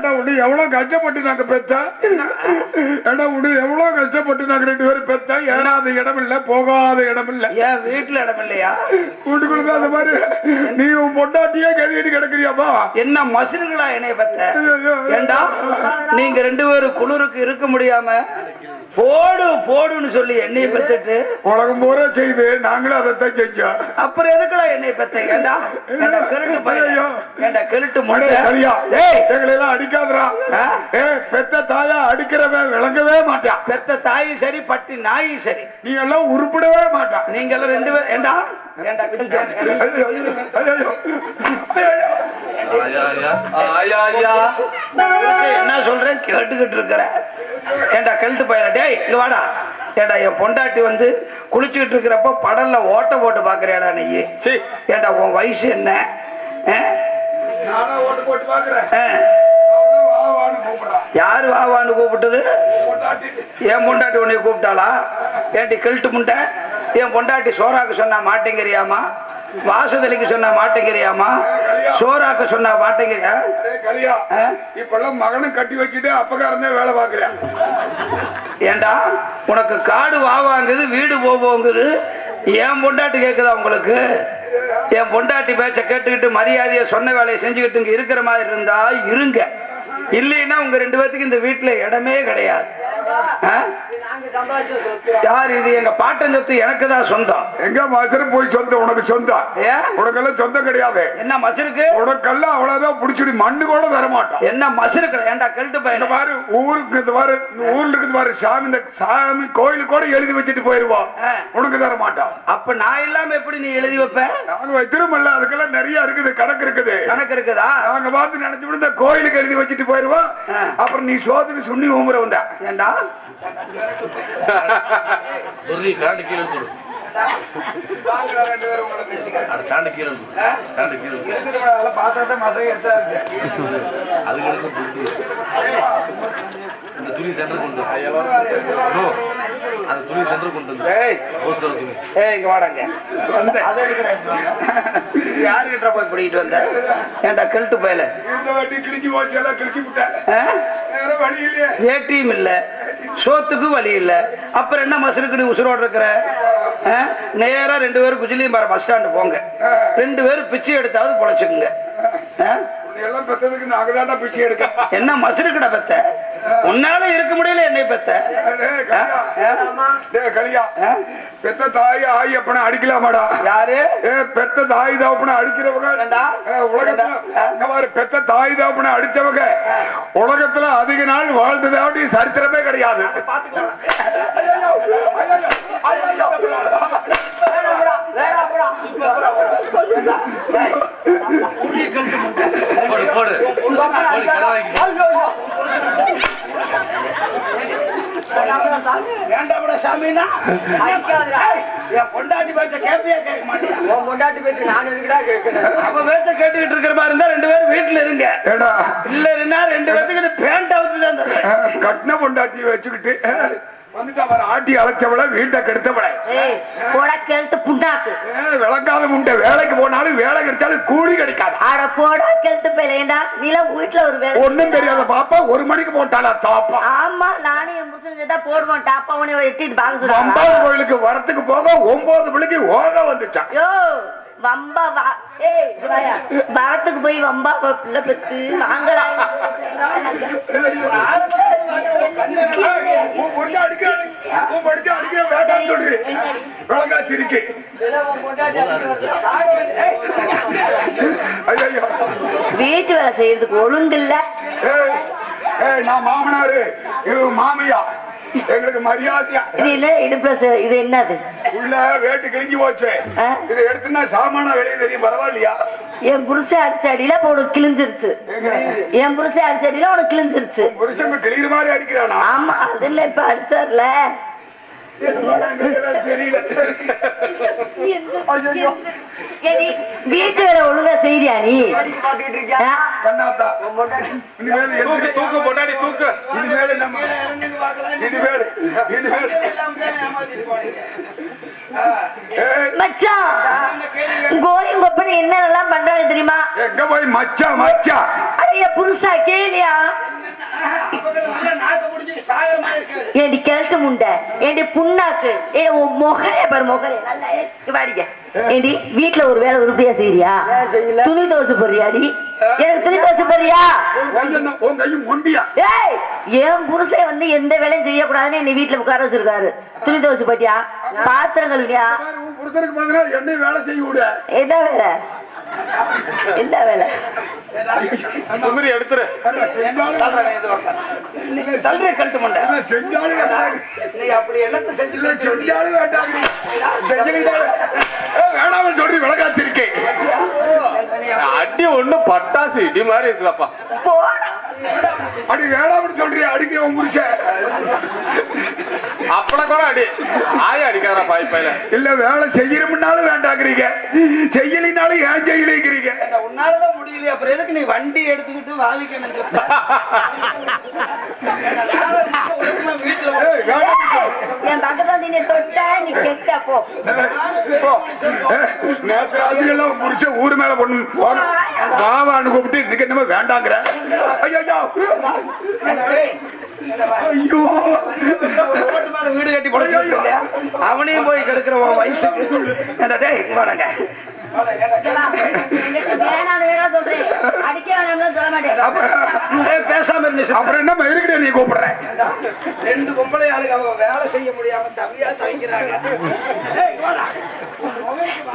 ஏண்டா உடு எவ்வளவு கஷ்டப்பட்டு நாங்க பெத்த? ஏண்டா உடு எவ்வளவு கஷ்டப்பட்டு நாங்க ரெண்டு பேரும் பெத்த? ஏறாத இடம் இல்ல போகாத இடம் இல்ல ஏன் வீட்டுல இடம் இல்லையா வீட்டுக்குள்ள அந்த மாதிரி. நீ உன் பொண்டாட்டியே கதிட்டு கிடக்குறியாப்பா என்ன என்னைய பத்த. ஏண்டா நீங்க ரெண்டு பேரும் குளிருக்கு இருக்க முடியாம போடு போடுன்னு சொல்லி எண்ணெயை பெத்துட்டு? உலகம் பூரா செய்து நாங்களும் அதைத்தான் செஞ்சோம். அப்புறம் எதுக்குடா என்னை பெத்த? ஏண்டா கிருட்டு பையன். ஏண்டா கிருட்டு அடே, ஏய் எங்களை எல்லாம் அடிக்காதடா ஏ பெத்த தாயா அடிக்கிறவன் விளங்கவே மாட்டான் பெத்த தாயும் சரி பட்டி நாயும் சரி. நீ எல்லாம் உருப்பிடவே மாட்டான் நீங்க எல்லாம் ரெண்டு பேரும் ஏண்டா? என்ன சொல்றேன்? கேட்டுக்கிட்டு இருக்கிறேன் ஏண்டா கழுட்டு பையன் டேய் இங்க வாடா. ஏண்டா என் பொண்டாட்டி வந்து குளிச்சுக்கிட்டு இருக்கிறப்ப படல்ல ஓட்ட போட்டு பாக்குறியாடா நீ? சீ. ஏண்டா உன் வயசு என்ன? ஆ? நானா ஓட்டு போட்டு பாக்குறேன். யாரு வாவான்னு கூப்பிட்டது? என் பொண்டாட்டி உன்னை கூப்பிட்டாளா? ஏன்டி கிழட்டு முண்டை? என் பொண்டாட்டி சோறாக்கு சொன்னா மாட்டேங்கிறியாமா? வாசதலிக்கு சொன்னா மாட்டேங்கிறியாமா? சோறாக்கு சொன்னா மாட்டேங்கிறியா? இப்பெல்லாம் மகனும் கட்டி வச்சுட்டு அப்பகாரன் தான் வேலை பாக்குறேன் ஏண்டா உனக்கு காடு வாவாங்குது வீடு போவோங்குது என் பொண்டாட்டி கேக்குதா உங்களுக்கு? என் பொண்டாட்டி பேச்ச கேட்டுக்கிட்டு மரியாதையை சொன்ன வேலையை செஞ்சுக்கிட்டு இங்க இருக்கிற மாதிரி இருந்தா இருங்க. இல்லைன்னா உங்க ரெண்டு பேர்த்துக்கு இந்த வீட்டுல இடமே கிடையாது. யார் இது? எங்க பாட்டன் சொத்து எனக்கு தான் சொந்தம். எங்க மாசம் போய் சொந்தம் உனக்கு சொந்தம் உனக்கெல்லாம் சொந்தம் கிடையாது. என்ன மசருக்கு? உனக்கெல்லாம் அவ்வளவுதான் புடிச்சுடி மண்ணு கூட தர மாட்டான் என்ன மசருக்கு? ஏன்டா கழுத்து இந்த பையன் பாரு ஊருக்கு இந்த இந்த ஊர்ல இருக்குது பாரு சாமி இந்த சாமி கோயிலுக்கு கூட எழுதி வச்சுட்டு போயிருவோம். உனக்கு தர அப்ப நான் இல்லாம எப்படி நீ எழுதி வைப்ப? நாங்க வைத்திருமல்ல அதுக்கெல்லாம் நிறைய இருக்குது கணக்கு இருக்குது. கணக்கு இருக்குதா? நாங்க பார்த்து நினைச்சு இந்த கோயிலுக்கு எழுதி வச்சுட்டு போயிருவோம். அப்புறம் நீ சோத்துக்கு சுண்ணி ஊமுற வந்த. ஏண்டா ஒரு காண்டு கீழே கொடு கீழே கொடு கீழே பார்த்தா எடுத்தா துணி இந்த துணி சென்டர் கொண்டு அந்த துணி சென்டர் கொண்டு வந்து ஏய் துணி ஏய் இங்க வாடாங்க அதை யாருக்கிட்ட போய் பிடிக்கிட்டு வந்த ஏன்டா கெல்ட்டு பயல இந்த வாட்டி கிழிச்சு போச்சு எல்லாம் கிழிச்சு விட்டேன் வேற வழி இல்லையா ஏடிஎம் இல்ல. சோத்துக்கு வழி இல்லை அப்புறம் என்ன மசருக்கு நீ உசுரோடு இருக்கிற ஆ? ரெண்டு பேரும் குஜிலியும் பாரு பஸ் ஸ்டாண்டு போங்க ரெண்டு பேரும் பிச்சை எடுத்தாவது பொழைச்சிக்குங்க ஆ? எல்லாம் பெத்ததுக்கு நாங்க தாண்டா பிச்சை எடுக்க என்ன மசருக்குடா பெத்த? உன்னால இருக்க முடியல என்னை பெத்த? கலியா. பெத்த தாய் ஆய் அப்பனை அடிக்கலாமாடா? யாரு? பெத்த தாய் தாப்பனை அடிக்கிறவங்க. உலகத்துல மாதிரி பெத்த தாய் தாப்பனை அடிச்சவங்க உலகத்துல அதிக நாள் வாழ்ந்ததாவடி சரித்திரமே கிடையாது. போடு. போடு போடு கடை வாங்கி. வேண்டாம்டா சாமினா. என் பொண்டாட்டி பேச்ச கேப்பியா கேட்க மாட்டேன் உன் பொண்டாட்டி பேச்சு நான் எதுக்குடா கேட்கணும் அவன் பேச்ச கேட்டுக்கிட்டு இருக்கிற மாதிரி இருந்தா ரெண்டு பேரும் வீட்டுல இருங்க. ஏடா. இல்லைன்னா ரெண்டு பேத்துக்கிட்ட பேண்ட் அவுத்து தான் கட்டின பொண்டாட்டி வச்சுக்கிட்டு வந்துட்டு அவர் ஆட்டி அழைச்சவள வீட்டை கெடுத்தவள. புண்ணாக்கு. விளங்காத முண்டை வேலைக்கு போனாலும் வேலை கிடைச்சாலும் கூலி கிடைக்காது. ஆட போடா போயிலேண்டா நீலாம் வீட்டுல ஒரு வேலை. ஒண்ணும் தெரியாத பாப்பா ஒரு மணிக்கு போட்டாளா தாப்பா? ஆமா நானும் என் புருஷன் தான் போடுவோம் டாப்பா உன எட்டிட்டு அம்பாள் கோயிலுக்கு வரத்துக்கு போக ஒன்பது மணிக்கு ஓக வந்துச்சான். யோ வம்பா வா ஏய் சிவாயா வரத்துக்கு போய் வம்பா பிள்ளை பெத்து வாங்கடா. உன் பொண்ணு அடிக்கிறாள். உன் படிச்சு அடிக்கிற வேண்டாம்னு சொல்றி. விளங்கா சிரிக்கு. ஐயையோ. வீட்டு வேலை செய்யறதுக்கு ஒழுங்கு இல்ல ஏய், ஏய், நான் மாமனாரு மாமியா எங்களுக்கு மரியாதையா என்ன இடுப்புல இது என்னது உள்ள வேட்டு கிழிஞ்சு போச்சு? இதை எடுத்துனா சாமான வெளியே தெரியும் பரவாயில்லையா என் புருஷன் அடிச்ச அடியில உனக்கு கிழிஞ்சிருச்சு. என் புருஷன் அடிச்ச அடியில உனக்கு கிழிஞ்சிருச்சு. புருஷன் கிளியிற மாதிரி அடிக்கிறானா? ஆமா அது இல்ல இப்ப அடிச்சார்ல. வீட்டு வேலை ஒழுங்கா நீ? தூக்கு மச்சான் அண்ணன் கொப்பன் என்னென்னலாம் பண்றாங்க தெரியுமா? எங்க போய் மச்சா மச்சா? அடைய புதுசா கேளியா? ஏடி கிழட்டு முண்டை? ஏடி புண்ணாக்கு? ஏ உன் முகரே பாரு முகரே நல்லா இங்க ஏடி வீட்டுல ஒரு வேலை உருப்படியா செய்யறியா துணி துவச்சு போறியாடி எனக்கு துணி கையும் மொண்டியா? ஏய் என் புருஷன் வந்து எந்த வேலையும் செய்யக்கூடாதுன்னு என்னை வீட்டுல உட்கார வச்சிருக்காரு. துணி துவச்சு போட்டியா? பாத்திரம் கழுவியா? என்னை வேலை செய்ய விடு. என்ன வேலை? என்ன வேலை? எடுத்துரு. என்ன செஞ்சாலும் சல்றே கழட்டு மண்டை. என்ன செஞ்சாலும் வேண்டாம். நீ அப்படி என்னத்த செஞ்சு இல்ல, செஞ்சாலும் வேண்டாம். வேணாம்னு சொல்லி விளக்காத்திருக்கேன் அடி ஒண்ணு பட்டாசு இடி மாதிரி இருக்குதாப்பா. அடி வேணாம்னு சொல்றியா அடிக்கிற புருஷன். அப்பள கூட அடி. ஆய அடிக்காதா பாய்ப்பையில இல்ல வேலை செய்யணும்னாலும் வேண்டாங்கிறீங்க செய்யலினாலும் ஏன் செய்யலைங்கிறீங்க? உன்னாலதான் முடியலையா அப்புறம் எதுக்கு நீ வண்டி எடுத்துக்கிட்டு சொல். என் பக்கத்துல வந்து நீ தொட்ட நீ கெட்ட போ. போ. ஏ, நேத்து ராத்திரி எல்லாம் புருஷன் ஊர் மேல பொண்ணு வாவான்னு கூப்பிட்டு இன்னைக்கு என்னமோ வேண்டாங்கிற. ஐயோ ஐயோ. வீடு கட்டி இருக்கியா? அவனையும் போய் கெடுக்கிற உன் வயசுக்கு டேய் இங்க வாடங்க பேசாம அப்புறம் என்ன இருக்கிற நீ கூப்பிடுற? ரெண்டு பொம்பளை ஆளுங்க அவங்க வேலை செய்ய முடியாம தவியா தவிக்கிறாங்க. டேய், இங்க வாடா.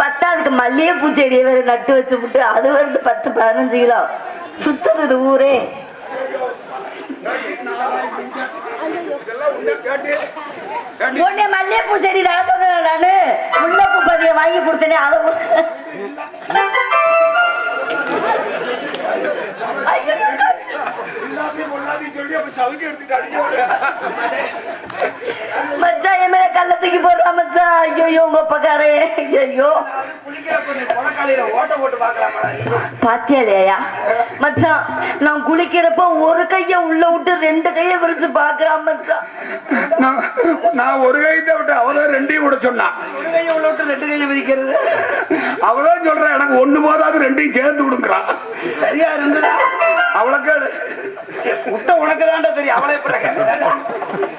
பத்தாவதுக்கு மல்லிகை பூச்செடியை வேற நட்டு வச்சு விட்டு அது வந்து பத்து பதினஞ்சு கிலோ. சுத்தது இது ஊரே. உடனே மல்லிகை பூச்செடி நான் சொன்னேன் நானு முல்லைப்பூ பதிய வாங்கி கொடுத்தேனே அதை கொடு. ஐயோ, மச்சான் என் மேல கல்ல தூக்கி மச்சான் ஐயோ உங்க பக்காரே ஐயோ? பாத்தியா மச்சான் நான் குளிக்கிறப்ப ஒரு கைய உள்ள விட்டு ரெண்டு கைய விரிச்சு பாக்குறான் மச்சான் நான் நான் ஒரு கைத்தை விட்டு அவதான் ரெண்டையும் விட சொன்னான் ஒரு கையை உள்ள விட்டு ரெண்டு கையை விரிக்கிறது. அவதான் சொல்றேன் எனக்கு ஒண்ணு போதாது ரெண்டையும் சேர்ந்து விடுங்கிறான் சரியா இருந்ததா. அவளுக்கு விட்ட உனக்கு தாண்டா தெரியும். அவளை பிறகு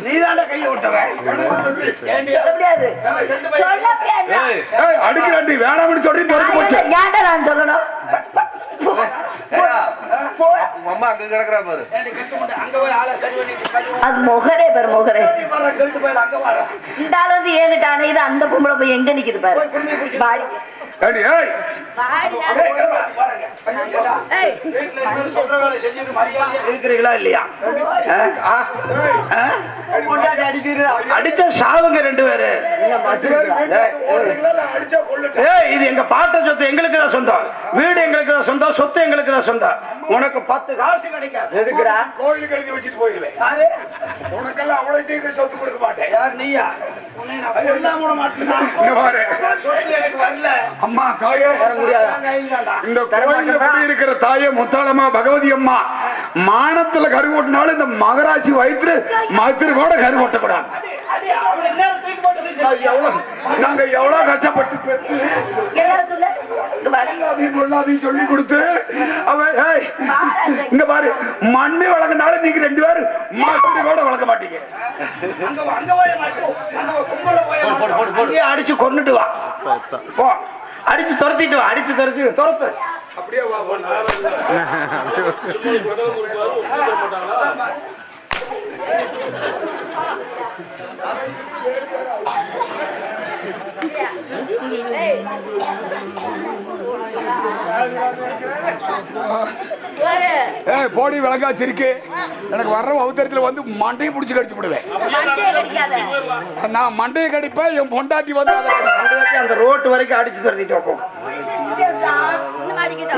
நீ தாண்டா கையை விட்டவன் அடிக்கிறாண்டி. வேணாம்னு சொல்லி திறந்து போச்சு. ஏன்டா நான் சொல்லணும்? அம்மா அங்க கிடக்குறா பாரு. ஏண்டி கெட்டு முட்டை அங்க போய் ஆளை சரி பண்ணிட்டு அது முகரே பாரு முகரே. வர கெட்டு போயில அங்க வர இந்த ஆள் வந்து ஏங்கிட்ட அணையுது அந்த பொம்பளை போய் எங்க நிக்குது பாரு? பாடி ஏடி, ஏய். பாடி இருக்கிறீங்களா இல்லையா? அடிச்சா சாவுங்க ரெண்டு பேரு. ஏய் இது எங்க பாட்ட சொத்து எங்களுக்கு தான் சொந்தம். வீடு எங்களுக்கு தான் சொந்தம் சொத்து எங்களுக்கு தான் சொந்தம். உனக்கு பத்து காசு கிடைக்காது. எதுக்குடா? கோயிலுக்கு எழுதி வச்சுட்டு போயிருவேன். யாரு? உனக்கெல்லாம் அவ்வளவு சீக்கிரம் சொத்து கொடுக்க மாட்டேன். யார் நீயா? மானத்துல கரு ஓட்டினாலும் இந்த மகராசி வயிற்று மத்திரு கூட கரு நாங்க எவ்வளவு கஷ்டப்பட்டு பெத்து எல்லாரும் சொல்லு கொடுத்து அவ ஏய் இங்க பாரு மண்ணு வளர்க்கனாலும் நீங்க ரெண்டு பேரும் மாசத்துக்கு கூட வளர்க்க மாட்டீங்க. அங்க வா, அங்க போய மாட்டோம் அங்க வா, கும்பல போய மாட்டோம் அங்கேயே அடிச்சு கொன்னுட்டு வா. போ அடிச்சு துரத்திட்டு வா அடிச்சு துரத்தி துரத்து. அப்படியே வா ஏய் போடி விளக்காச்சிருக்கு எனக்கு வர்ற அவசரத்துல வந்து மண்டையை பிடிச்சி கடிச்சு விடுவேன். நான் மண்டையை கடிப்பேன் என் பொண்டாட்டி வந்து அதை அந்த ரோட்டு வரைக்கும் அடிச்சு துரத்திட்டு வைப்போம்.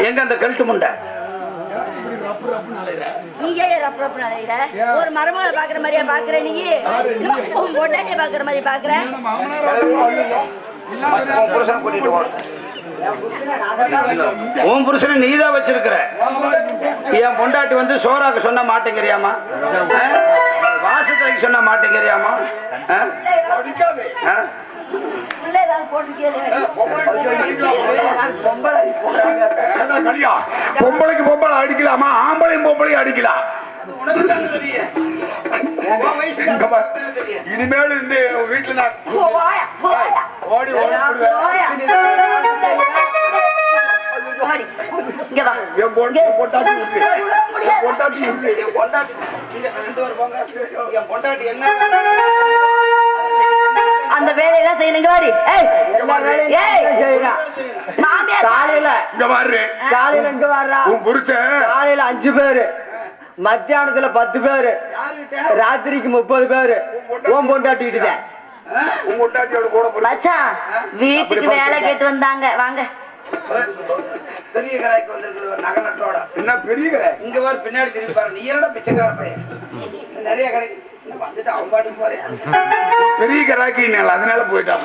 எங்க அந்த கழுட்டு முண்டை? நீ ஏன் ரப்பு ரப்புன்னு அலையுற? ஒரு மருமகளை பாக்குற மாதிரியா பாக்குற நீ? உன் பொண்டாட்டிய பாக்குற மாதிரி பாக்குற உன் புருஷனை கூட்டிட்டு போ உன் புருஷனை நீதான் வச்சிருக்கிற என் பொண்டாட்டி வந்து சோறாக்கு சொன்ன மாட்டேங்கிறியாமா ஆ? வாசத்துக்கு சொன்ன மாட்டேங்கிறியாமா ஆ? ஆ? பொம்பளைக்கு பொம்பளை அடிக்கலாமா ஆம்பளையும் பொம்பளையும் அடிக்கலாம் இனிமேல் இந்த வீட்டுல நான். ஓடி அந்த வேலையெல்லாம் ஏய் மாமியார் காலையில இங்க பாரு. காலையில இங்க வர்றா உன் புருஷன் காலையில அஞ்சு பேரு. மத்தியானத்துல பத்து பேரு. ராத்திரிக்கு முப்பது பேரு. ஓம் பொண்டாட்டிக்கிட்டு மச்சான் வீட்டுக்கு வேலை கேட்டு வந்தாங்க. வாங்க. பெரிய கராய்க்கு வந்திருக்குது நகை நட்டோட. என்ன பெரிய கடை. இங்க வர பின்னாடி திரும்பி பாரு நீ என்னடா பிச்சைக்கார பையன்? நிறைய கடை பெரிய கராக்கி அதனால போயிட்டான்.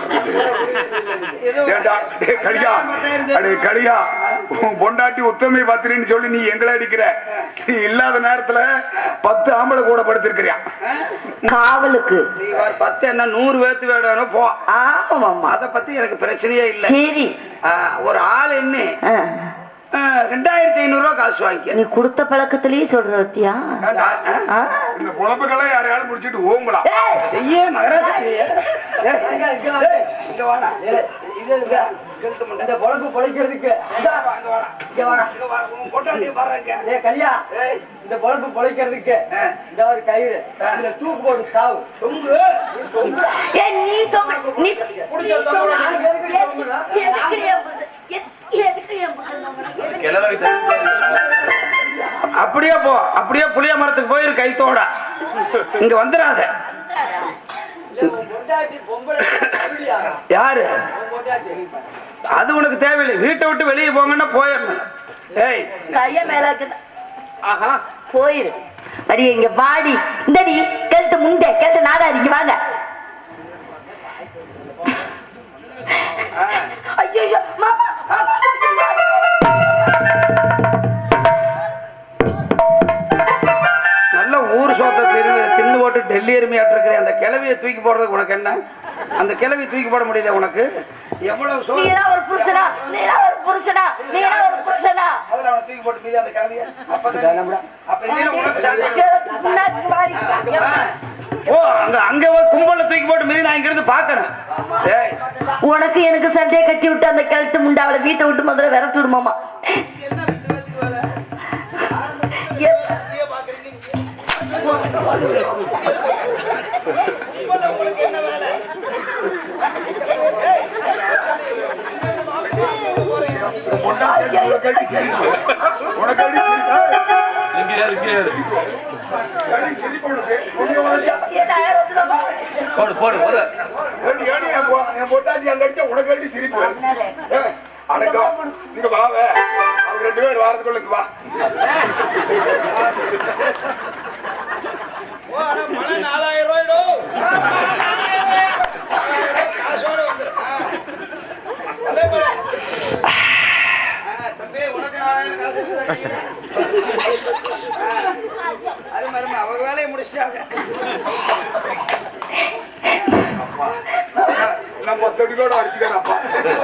கலியா அடே கலியா உன் பொண்டாட்டி உத்தமை பத்திரின்னு சொல்லி நீ எங்களை அடிக்கிற. நீ இல்லாத நேரத்துல பத்து ஆம்பளை கூட படுத்திருக்கிறியா? காவலுக்கு. பத்து என்ன நூறு பேர்த்து வேணும் போ. ஆமாம்மா அத பத்தி எனக்கு பிரச்சனையே இல்ல. சரி. ஒரு ஆள் என்ன ரெண்டாயிரத்தி ஐநூறு ரூபாய் காசு வாங்கிக்க நீ கொடுத்த பழக்கத்திலேயே சொல்ற ஆ? இந்த குழம்புகளை யாரையாலும் முடிச்சிட்டு ஓங்கலாம் ஏய், செய்ய மகராஜா இங்க வாடா. இந்த பொழப்பு பொழைக்கிறதுக்கு இந்த பொழப்பு பொழைக்கிறதுக்கு இந்த ஒரு கயிறு இதுல தூக்கு போட்டு சாவு தொங்கு. நீ தொங்கு. ஏய், நீ தொங்க நீ தொங்க. புடிச்ச தொங்கு. எதுக்கு எதுக்கு என் புருஷன்? எதுக்கு- எதுக்கு என் புருஷன் அப்படியே போ அப்படியே புளிய மரத்துக்கு போயிரு கைத்தோட இங்க வந்துடாத? யாரு? அது உனக்கு தேவையில்லை. வீட்டை விட்டு வெளியே போங்கன்னா போயிடணும். ஏய். கைய மேல. ஆஹா. போயிரு. அடி இங்க வாடி. இந்தடி கழுத்து முண்டை கழுத்து நாடாடி இங்க வாங்க. என்ன? அந்த கிளவி தூக்கி போட முடியல உனக்கு? எவ்வளவு சோ நீதான் ஒரு புருஷனா? ஒரு புருஷனா? நீதான் ஒரு புருஷனா? முதல்ல அவனை தூக்கி போட்டு மீதி அந்த கிளவிய அப்ப அப்ப இதுல உனக்கு. ஓ அங்க அங்க போய் கும்பல்ல தூக்கி போட்டு மீதி நான் இங்க இருந்து பாக்கணும் உனக்கு எனக்கு சண்டையை கட்டி விட்டு அந்த கழுத்து முண்டை அவளை வீட்டை விட்டு முதல்ல விரட்டு விடுமாமா பொண்டாட்டி உனக்கு அடி சிரிப்பா? போடு போடு போடு என் என் அங்க அடிச்சா உனக்கு சிரிப்பு அடக்கம். இங்க வாவே அவங்க ரெண்டு பேர் வாரத்துக்குள்ள இங்க வா மழை நாலாயிரம் ரூபாய்டோ காசோட வந்துரு அதே போல தம்பி உனக்கு நாலாயிரம் காசு இருக்குதா? அது மரும அவங்க வேலையை முடிச்சிட்டாங்க நான் பத்தடி கூட அடிச்சுக்கிறேன் அப்பா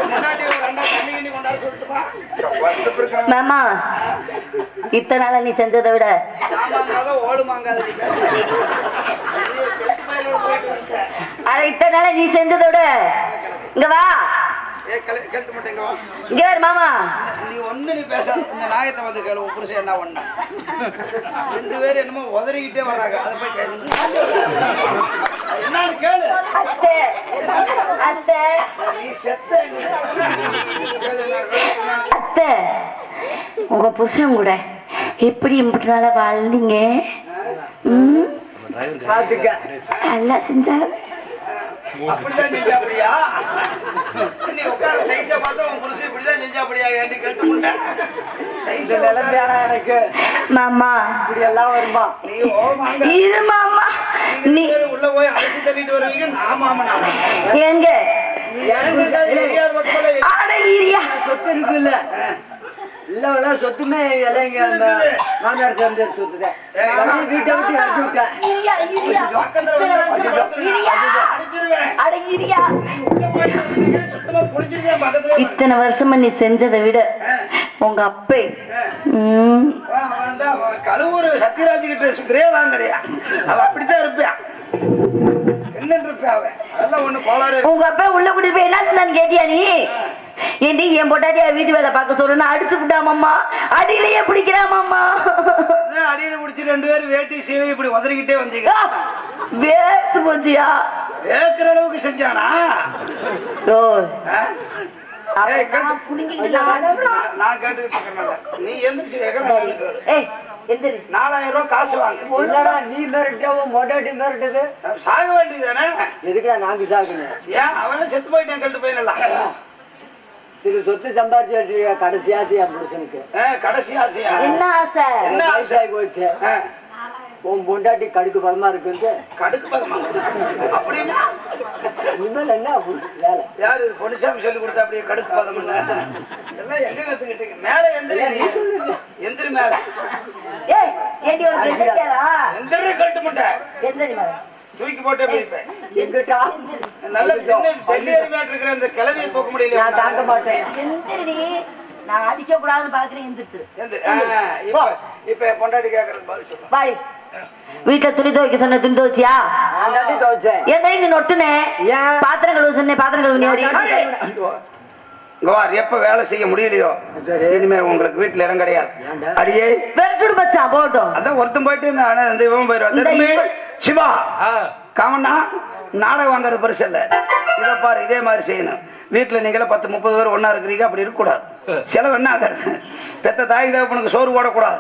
முன்னாடி ஒரு ரெண்டா தண்ணி கிண்ணி கொண்டாட சொல்லிட்டுமா வந்து பிரச்சனை மாமா இத்தனை நாளா நீ செஞ்சதை விட? அட இத்தனை நாளா நீ செஞ்சதை விட? இங்க வா. இங்க மாமா. நீ ஒண்ணு நீ பேசாத இந்த நாயத்தை வந்து கேளு உன் புருஷன் என்ன ஒண்ணா? ரெண்டு பேரும் என்னமோ உதறிக்கிட்டே வர்றாங்க அதை போய் கேளு. என்னன்னு கேளு. அத்தை அத்தை. நீ செத்த. அத்தை உங்க புருஷன் கூட எப்படி இம்பிட்டு நாளா வாழ்ந்தீங்க நல்லா செஞ்சாரு மாமா. இப்படி எல்லாம் வருமா இது மாமா. நீ உள்ள போய் அலசி தள்ளிட்டு வருவீங்க நான் மாமனா எங்க சொத்து இருக்குல்ல. இல்ல சொத்துமே இலைங்க மாமியார் சேர்ந்து எடுத்து விட்டுட்டேன் அப்படியே வீட்டை விட்டு இறக்கி விட்டேன். இரியா, இரியா. பக்கத்துல இத்தனை வருஷம் நீ செஞ்சதை விட உங்க அப்பே. கழுவூர் சத்யராஜ் கிட்ட ஸ்ப்ரே வாங்குறியா? அவ அப்படித்தான் இருப்பியா என்னன்னு இருப்பியா அவன் அதெல்லாம் ஒண்ணு கோளாறு உங்க அப்பா உள்ள கூட்டிட்டு போய் என்ன சொன்னான்னு கேட்டியா நீ? ஏண்டி என் பொட்டாட்டியா வீட்டு வேலை பார்க்க சொல்றேன்னா அடிச்சு விட்டாமம்மா அடியிலேயே பிடிக்கிறாமம்மா அடியில பிடிச்சி ரெண்டு பேரும் வேட்டி சீவை இப்படி உதறிக்கிட்டே வந்தீங்க. வேஸ்ட் போச்சியா. கேட்கிற அளவுக்கு செஞ்சானா? ஓ. கேட்டு- நான் இருக்கேன் நீ எந்திரிச்சு நாலாயிரம் ரூபாய் காசு வாங்க. என்னடா நீ மிரட்டவும் மொட்டாட்டி மிரட்டுது. சாக வேண்டியதானே எதுக்குடா நாங்க சாக்கணும் ஏன்? அவனே செத்து போயிட்டேன் கண்டு போயிடலாம் திரு சொத்து சம்பாதிச்சு வச்சிருக்க கடைசி ஆசை என் புருஷனுக்கு கடைசி ஆசையா? என்ன ஆசை? என்ன ஆசை? போச்சு? உன் பொண்டாட்டி கடுக்கு பதமா இருக்குன்ட்டு? கடுக்கு பதமா? அப்படின்னா? என்ன வேலை? யாரு பொன்னிச்சாமி சொல்லி கொடுத்தா அப்படியே கடுக்கு பதம் எல்லாம் எங்க கத்துக்கிட்டீங்க? மேல எந்திரி. எந்திரி மேல. எந்திரி கழட்டு முட்டை. எந்திரி மேல. தூக்கி போட்டே போயிருப்பேன் எங்கிட்டா நல்ல அருமையாட்டு இருக்கிற அந்த கிளவியை தூக்க முடியல நான் தாங்க மாட்டேன். நான் அடிக்க கூடாதுன்னு பாக்குறேன் எந்திரிச்சு இப்ப பொண்டாட்டி கேக்குறது வீட்டுல துணி துவைக்க சொன்ன துணி துவைச்சியா? துவைச்சேன். என் நீ நொட்டுனே ஏன்? பாத்திரம் கழுவு சொன்னேன் பாத்திரம் கழுவு வா எப்ப வேலை செய்ய முடியலையோ இனிமே உங்களுக்கு வீட்டுல இடம் கிடையாது. அடியே. போட்டோம் அதான் ஒருத்தன் போயிட்டு அண்ணன் இந்த இவன் போயிடுவான். சிவா. காமண்ணா நாடகம் வாங்குறது பெருசு இல்ல. இதை பாரு இதே மாதிரி செய்யணும். வீட்டுல நீங்களே பத்து முப்பது பேர் ஒண்ணா இருக்கிறீங்க. அப்படி இருக்கக்கூடாது. செலவு என்ன ஆகிறது பெத்த தாய் தகப்பனுக்கு சோறு போடக்கூடாது.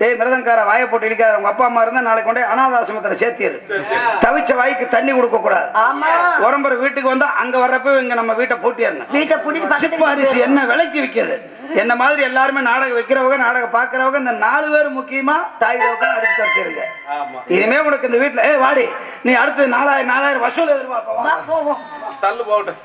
ஏய் மிருதங்கார வாயை போட்டு இழிக்காத. உங்க அப்பா அம்மா இருந்தா நாளைக்கு கொண்டே அனாதாசிரமத்துல சேர்த்திரு. தவிச்ச வாய்க்கு தண்ணி கொடுக்க கூடாது ஆமா. உரம்பர வீட்டுக்கு வந்தா அங்க வர்றப்ப இங்க நம்ம வீட்டை பூட்டிடணும் சிப்பு அரிசி என்ன விலைக்கு விற்கிது? என்ன மாதிரி எல்லாருமே நாடகம் வைக்கிறவங்க நாடகம் பாக்குறவங்க இந்த நாலு பேர் முக்கியமா தாய் தகவல் அடிச்சு தரத்திருங்க. இனிமே உனக்கு இந்த வீட்டுல ஏ வாடி நீ அடுத்து நாலாயிரம் நாலாயிரம் வசூல் எதிர்பார்ப்பா வா, போவோம் தள்ளு போகட்டும்.